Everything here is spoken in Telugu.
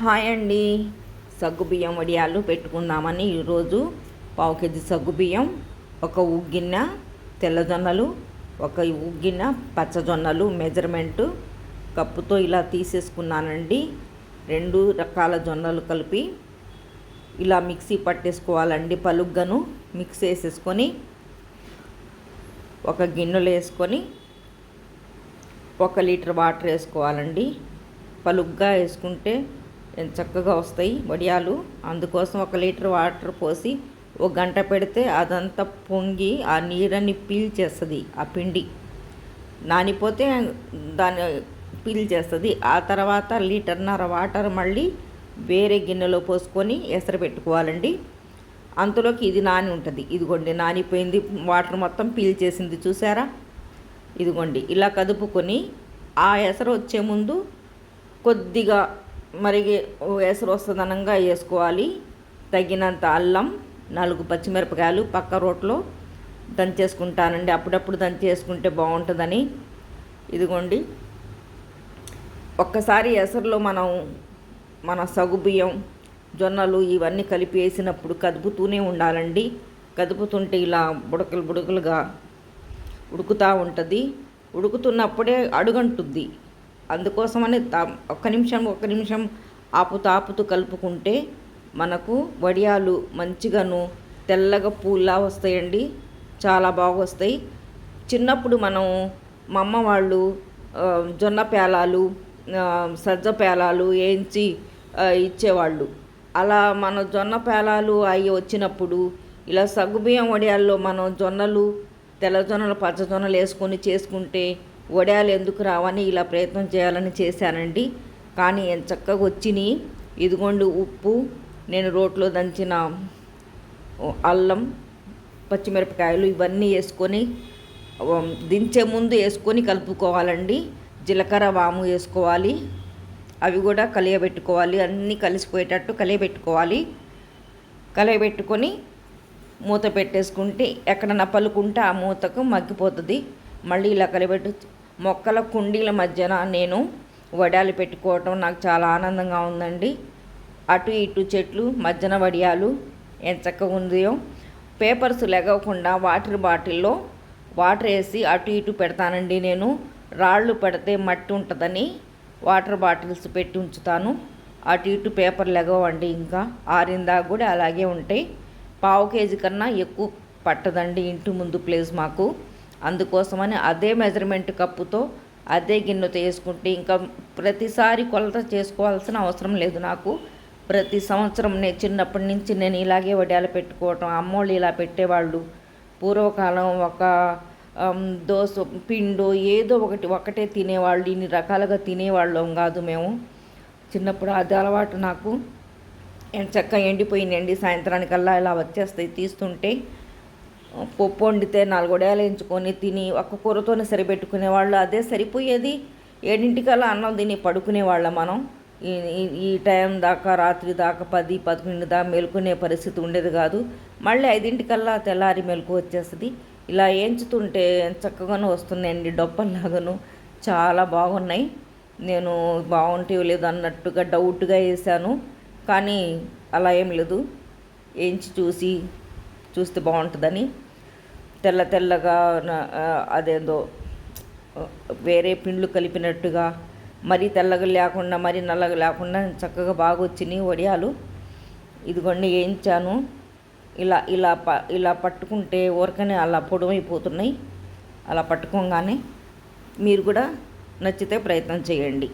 హాయ్ అండి. సగ్గుబియ్యం వడియాలు పెట్టుకుందామని ఈరోజు పావు కేజీ సగ్గుబియ్యం ఒక ఉగ్గిన తెల్లజొన్నలు ఒక ఉగ్గిన పచ్చజొన్నలు మెజర్మెంటు కప్పుతో ఇలా తీసేసుకున్నానండి. రెండు రకాల జొన్నలు కలిపి ఇలా మిక్సీ పట్టేసుకోవాలండి పలుగ్గను. మిక్స్ వేసేసుకొని ఒక గిన్నెలో వేసుకొని ఒక లీటర్ వాటర్ వేసుకోవాలండి. పలుగ్గా వేసుకుంటే చక్కగా వస్తాయి వడియాలు. అందుకోసం ఒక లీటర్ వాటర్ పోసి ఒక గంట పెడితే అదంతా పొంగి ఆ నీరని పీల్చేస్తుంది ఆ పిండి. నానిపోతే దాన్ని పీల్చేస్తుంది ఆ తర్వాత లీటర్న్నర వాటర్ మళ్ళీ వేరే గిన్నెలో పోసుకొని ఎసరు పెట్టుకోవాలండి. అంతలోకి ఇది నాని ఉంటుంది. ఇదిగోండి నానిపోయింది. వాటర్ మొత్తం పీల్చేసింది చూసారా? ఇదిగోండి ఇలా కదుపుకొని ఆ ఎసరు వచ్చే ముందు కొద్దిగా మరి ఎసరు వస్తుందనంగా వేసుకోవాలి తగినంత అల్లం నాలుగు పచ్చిమిరపకాయలు పక్క రోట్లో దంచేసుకుంటానండి అప్పుడప్పుడు దంచేసుకుంటే బాగుంటుందని ఇదిగోండి ఒక్కసారి ఎసరులో మనం మన సగుబియ్యం జొన్నలు ఇవన్నీ కలిపి వేసినప్పుడు కదుపుతూనే ఉండాలండి కదుపుతుంటే ఇలా బుడకలు బుడకలుగా ఉడుకుతూ ఉంటుంది ఉడుకుతున్నప్పుడే అడుగంటుంది అందుకోసమని ఒక్క నిమిషం ఒక్క నిమిషం ఆపుతూ ఆపుతూ కలుపుకుంటే మనకు వడియాలు మంచిగాను తెల్లగా పూల్లా వస్తాయండి. చాలా బాగా వస్తాయి చిన్నప్పుడు మనం మా అమ్మ వాళ్ళు జొన్న పేలాలు సజ్జ పేలాలు వేయించి ఇచ్చేవాళ్ళు. అలా మన జొన్న పేలాలు అవి వచ్చినప్పుడు ఇలా సగ్గుబియ్యం వడియాల్లో మనం జొన్నలు తెల్ల జొన్నలు పచ్చ జొన్నలు వేసుకొని చేసుకుంటే వడియాలు ఎందుకు రావని ఇలా ప్రయత్నం చేయాలని చేశానండి. కానీ ఎంత చక్కగా వచ్చినాయి ఇదిగోండి ఉప్పు నేను రోట్లో దంచిన అల్లం పచ్చిమిరపకాయలు ఇవన్నీ వేసుకొని దించే ముందు వేసుకొని కలుపుకోవాలండి. జీలకర్ర వాము వేసుకోవాలి. అవి కూడా కలియబెట్టుకోవాలి. అన్నీ కలిసిపోయేటట్టు కలియబెట్టుకోవాలి. కలియబెట్టుకొని మూత పెట్టేసుకుంటే ఎక్కడన్నా పలుకుంటే ఆ మూతకు మగ్గిపోతుంది. మళ్ళీ ఇలా కలిపెట్టు మొక్కల కుండీల మధ్యన నేను వడియాలు పెట్టుకోవటం నాకు చాలా ఆనందంగా ఉందండి. అటు ఇటు చెట్లు మధ్యన వడియాలు ఎంత చక్కగా ఉందో పేపర్స్ లెగవకుండా వాటర్ బాటిల్లో వాటర్ వేసి అటు ఇటు పెడతానండి నేను. రాళ్ళు పెడితే మట్టి ఉంటుందని వాటర్ బాటిల్స్ పెట్టి ఉంచుతాను. అటు ఇటు పేపర్ లెగవండి ఇంకా. ఆరిందా కూడా అలాగే ఉంటాయి పావు కేజీ కన్నా ఎక్కువ పట్టదండి ఇంటి ముందు ప్లేస్ మాకు. అందుకోసమని అదే మెజర్మెంట్ కప్పుతో అదే గిన్నెతో వేసుకుంటే ఇంకా ప్రతిసారి కొలత చేసుకోవాల్సిన అవసరం లేదు నాకు. ప్రతి సంవత్సరం నేను చిన్నప్పటి నుంచి నేను ఇలాగే వడియాలు పెట్టుకోవటం అమ్మోళ్ళు ఇలా పెట్టేవాళ్ళు. పూర్వకాలం ఒక దోశ పిండు ఏదో ఒకటి ఒకటే తినేవాళ్ళు ఇన్ని రకాలుగా తినేవాళ్ళం కాదు మేము. చిన్నప్పుడు అది అలవాటు నాకు. చక్కగా ఎండిపోయిందండి సాయంత్రానికల్లా ఇలా వచ్చేస్తాయి తీస్తుంటే. పప్పు వండితే నాలుగు ఎంచుకొని తిని ఒక్క కూరతోనే సరిపెట్టుకునేవాళ్ళు అదే సరిపోయేది. ఏడింటికల్లా అన్నం తిని పడుకునేవాళ్ళం మనం. ఈ ఈ టైం దాకా రాత్రి దాకా పది పదకొండు దాకా మేలుకునే పరిస్థితి ఉండేది కాదు. మళ్ళీ ఐదింటికల్లా తెల్లారి మెలకు వచ్చేస్తుంది. ఇలా ఏంచుతుంటే చక్కగాను వస్తున్నాయండి డొప్పల్లాగాను. చాలా బాగున్నాయి. నేను బాగుంటే లేదు అన్నట్టుగా డౌట్గా వేసాను కానీ అలా ఏం లేదు. ఏంచి చూసి చూస్తే బాగుంటుందని తెల్ల తెల్లగా అదేందో వేరే పిండ్లు కలిపినట్టుగా మరీ తెల్లగా లేకుండా మరీ నల్లగా లేకుండా చక్కగా బాగా వచ్చినాయి వడియాలు. ఇదిగోండి వేయించాను. ఇలా ఇలా ప ఇలా పట్టుకుంటే ఊరకనే అలా పొడవైపోతున్నాయి. అలా పట్టుకోగానే మీరు కూడా నచ్చితే ప్రయత్నం చేయండి.